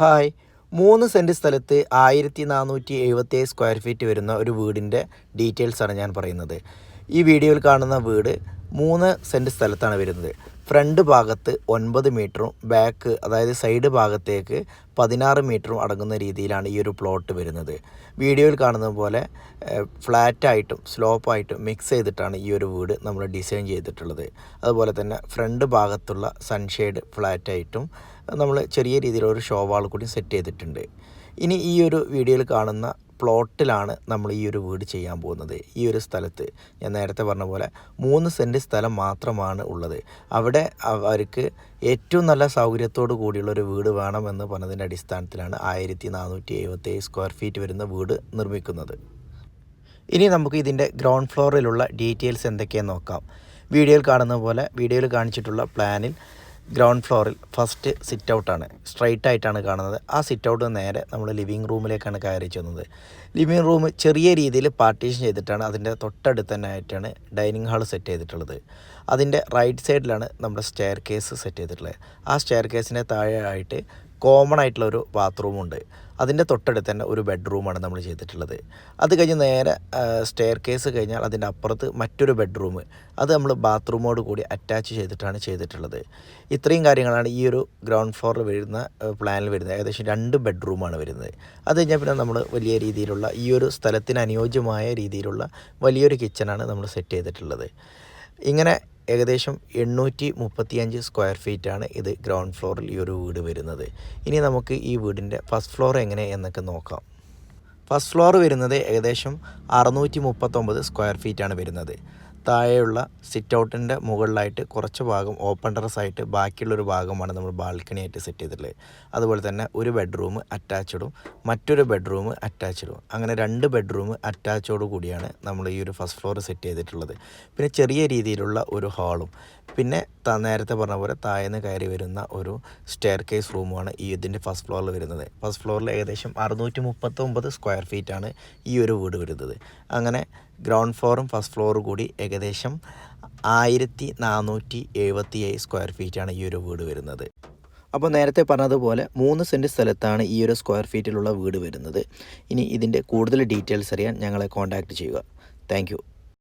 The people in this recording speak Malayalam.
ഹായ്. മൂന്ന് സെന്റ് സ്ഥലത്ത് ആയിരത്തി നാനൂറ്റി എഴുപത്തേഴ് സ്ക്വയർ ഫീറ്റ് വരുന്ന ഒരു വീടിന്റെ ഡീറ്റെയിൽസാണ് ഞാൻ പറയുന്നത്. ഈ വീഡിയോയിൽ കാണുന്ന വീട് മൂന്ന് സെന്റ് സ്ഥലത്താണ് വരുന്നത്. ഫ്രണ്ട് ഭാഗത്ത് ഒൻപത് മീറ്ററും ബാക്ക് അതായത് സൈഡ് ഭാഗത്തേക്ക് പതിനാറ് മീറ്ററും അടങ്ങുന്ന രീതിയിലാണ് ഈ ഒരു പ്ലോട്ട് വരുന്നത്. വീഡിയോയിൽ കാണുന്ന പോലെ ഫ്ലാറ്റായിട്ടും സ്ലോപ്പായിട്ടും മിക്സ് ചെയ്തിട്ടാണ് ഈ ഒരു വീട് നമ്മൾ ഡിസൈൻ ചെയ്തിട്ടുള്ളത്. അതുപോലെ തന്നെ ഫ്രണ്ട് ഭാഗത്തുള്ള സൺഷെയ്ഡ് ഫ്ലാറ്റായിട്ടും നമ്മൾ ചെറിയ രീതിയിലൊരു ഷോ വാൾ കൂടി സെറ്റ് ചെയ്തിട്ടുണ്ട്. ഇനി ഈ ഒരു വീഡിയോയിൽ കാണുന്ന പ്ലോട്ടിലാണ് നമ്മൾ ഈ ഒരു വീട് ചെയ്യാൻ പോകുന്നത്. ഈ ഒരു സ്ഥലത്ത് ഞാൻ നേരത്തെ പറഞ്ഞ പോലെ മൂന്ന് സെന്റ് സ്ഥലം മാത്രമാണ് ഉള്ളത്. അവിടെ അവർക്ക് ഏറ്റവും നല്ല സൗകര്യത്തോടു കൂടിയുള്ള ഒരു വീട് വേണമെന്ന് പറഞ്ഞതിന്റെ അടിസ്ഥാനത്തിലാണ് ആയിരത്തി നാനൂറ്റി എഴുപത്തേഴ് സ്ക്വയർ ഫീറ്റ് വരുന്ന വീട് നിർമ്മിക്കുന്നത്. ഇനി നമുക്ക് ഇതിന്റെ ഗ്രൗണ്ട് ഫ്ലോറിലുള്ള ഡീറ്റെയിൽസ് എന്തൊക്കെയാണെന്ന് നോക്കാം. വീഡിയോയിൽ കാണുന്ന പോലെ വീഡിയോയിൽ കാണിച്ചിട്ടുള്ള പ്ലാനിൽ ഗ്രൗണ്ട് ഫ്ലോറിൽ ഫസ്റ്റ് സിറ്റ് ഔട്ടാണ് സ്ട്രൈറ്റ് ആയിട്ടാണ് കാണുന്നത്. ആ സിറ്റ് ഔട്ട് നേരെ നമ്മൾ ലിവിങ് റൂമിലേക്കാണ് കയറി ചെന്നത്. ലിവിങ് റൂം ചെറിയ രീതിയിൽ പാർട്ടീഷൻ ചെയ്തിട്ടാണ് അതിന്റെ തൊട്ടടുത്ത് തന്നെ ആയിട്ടാണ് ഡൈനിങ് ഹാൾ സെറ്റ് ചെയ്തിട്ടുള്ളത്. അതിന്റെ റൈറ്റ് സൈഡിലാണ് നമ്മുടെ സ്റ്റെയർ കേസ് സെറ്റ് ചെയ്തിട്ടുള്ളത്. ആ സ്റ്റെയർ കേസിന്റെ താഴെ ആയിട്ട് കോമൺ ആയിട്ടുള്ള ഒരു ബാത്റൂമുണ്ട് അതിന്റെ തൊട്ടടുത്ത് തന്നെ ഒരു ബെഡ്റൂമാണ് നമ്മൾ ചെയ്തിട്ടുള്ളത്. അത് കഴിഞ്ഞ് നേരെ സ്റ്റെയർ കേസ് കഴിഞ്ഞാൽ അതിന്റെ അപ്പുറത്ത് മറ്റൊരു ബെഡ്റൂം അത് നമ്മൾ ബാത്റൂമോട് കൂടി അറ്റാച്ച് ചെയ്തിട്ടാണ് ചെയ്തിട്ടുള്ളത്. ഇത്രയും കാര്യങ്ങളാണ് ഈ ഒരു ഗ്രൗണ്ട് ഫ്ലോറിൽ വരുന്ന പ്ലാനിൽ വരുന്നത്. ഏകദേശം രണ്ട് ബെഡ്റൂമാണ് വരുന്നത്. അത് കഴിഞ്ഞാൽ പിന്നെ നമ്മൾ വലിയ രീതിയിലുള്ള ഈ ഒരു സ്ഥലത്തിന് അനുയോജ്യമായ രീതിയിലുള്ള വലിയൊരു കിച്ചണാണ് നമ്മൾ സെറ്റ് ചെയ്തിട്ടുള്ളത്. ഇങ്ങനെ ഏകദേശം എണ്ണൂറ്റി മുപ്പത്തിയഞ്ച് സ്ക്വയർ ഫീറ്റാണ് ഇത് ഗ്രൗണ്ട് ഫ്ലോറിൽ ഈ ഒരു വീട് വരുന്നത്. ഇനി നമുക്ക് ഈ വീടിന്റെ ഫസ്റ്റ് ഫ്ലോർ എങ്ങനെ എന്നൊക്കെ നോക്കാം. ഫസ്റ്റ് ഫ്ലോർ വരുന്നത് ഏകദേശം അറുന്നൂറ്റി മുപ്പത്തൊമ്പത് സ്ക്വയർ ഫീറ്റാണ് വരുന്നത്. താഴെയുള്ള സിറ്റ് ഔട്ടിന്റെ മുകളിലായിട്ട് കുറച്ച് ഭാഗം ഓപ്പൺ ടെറസ് ആയിട്ട് ബാക്കിയുള്ളൊരു ഭാഗമാണ് നമ്മൾ ബാൽക്കണി ആയിട്ട് സെറ്റ് ചെയ്തിട്ടുള്ളത്. അതുപോലെ തന്നെ ഒരു ബെഡ്റൂം അറ്റാച്ചഡും മറ്റൊരു ബെഡ്റൂം അറ്റാച്ചഡും അങ്ങനെ രണ്ട് ബെഡ്റൂം അറ്റാച്ചോട് കൂടിയാണ് നമ്മൾ ഈ ഒരു ഫസ്റ്റ് ഫ്ലോർ സെറ്റ് ചെയ്തിട്ടുള്ളത്. പിന്നെ ചെറിയ രീതിയിലുള്ള ഒരു ഹാളും പിന്നെ നേരത്തെ പറഞ്ഞ പോലെ താഴേന്ന് കയറി വരുന്ന ഒരു സ്റ്റെയർ കേസ് റൂമാണ് ഈ ഇതിന്റെ ഫസ്റ്റ് ഫ്ലോറിൽ വരുന്നത്. ഫസ്റ്റ് ഫ്ലോറിൽ ഏകദേശം അറുന്നൂറ്റി മുപ്പത്തൊമ്പത് സ്ക്വയർ ഫീറ്റാണ് ഈ ഒരു വീട് വരുന്നത്. അങ്ങനെ ഗ്രൗണ്ട് ഫ്ലോറും ഫസ്റ്റ് ഫ്ലോറും കൂടി ഏകദേശം ആയിരത്തി നാനൂറ്റി എഴുപത്തി ഏഴ് സ്ക്വയർ ഫീറ്റാണ് ഈ ഒരു വീട് വരുന്നത്. അപ്പോൾ നേരത്തെ പറഞ്ഞതുപോലെ മൂന്ന് സെന്റ് സ്ഥലത്താണ് ഈ ഒരു സ്ക്വയർ ഫീറ്റിലുള്ള വീട് വരുന്നത്. ഇനി ഇതിന്റെ കൂടുതൽ ഡീറ്റെയിൽസ് അറിയാൻ ഞങ്ങളെ കോൺടാക്റ്റ് ചെയ്യുക. താങ്ക്